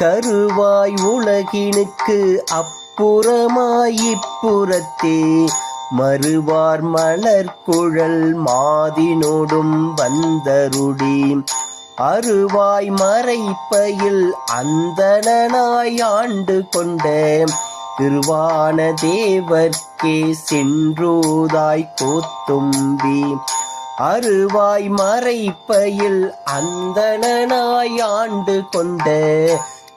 கருவாய் உலகினுக்கு அப்புறமாய் இப்புறத்தே மறுவார் மலர் குழல் மாதினோடும் வந்தருடி. அருவாய் மறைப்பையில் அந்தணனாய் ஆண்டு கொண்ட திருவான தேவர்க்கே சென்றோதாய் கோத்தும்பி. அருவாய் மறைப்பையில் அந்தணனாய் ஆண்டு கொண்ட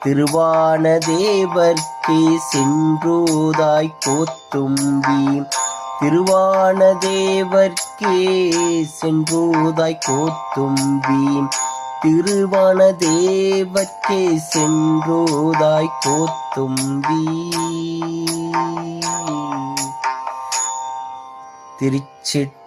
திருவான தேவர்க்கே சென்றோதாய் கோத்தும்பி. திருவான தேவர்க்கே சென்றோதாய் கோத்தும்பி. திருவான தேவர்க்கே சென்றோதாய் கோத்தும்பி. திருச்சிற்றம்பலம்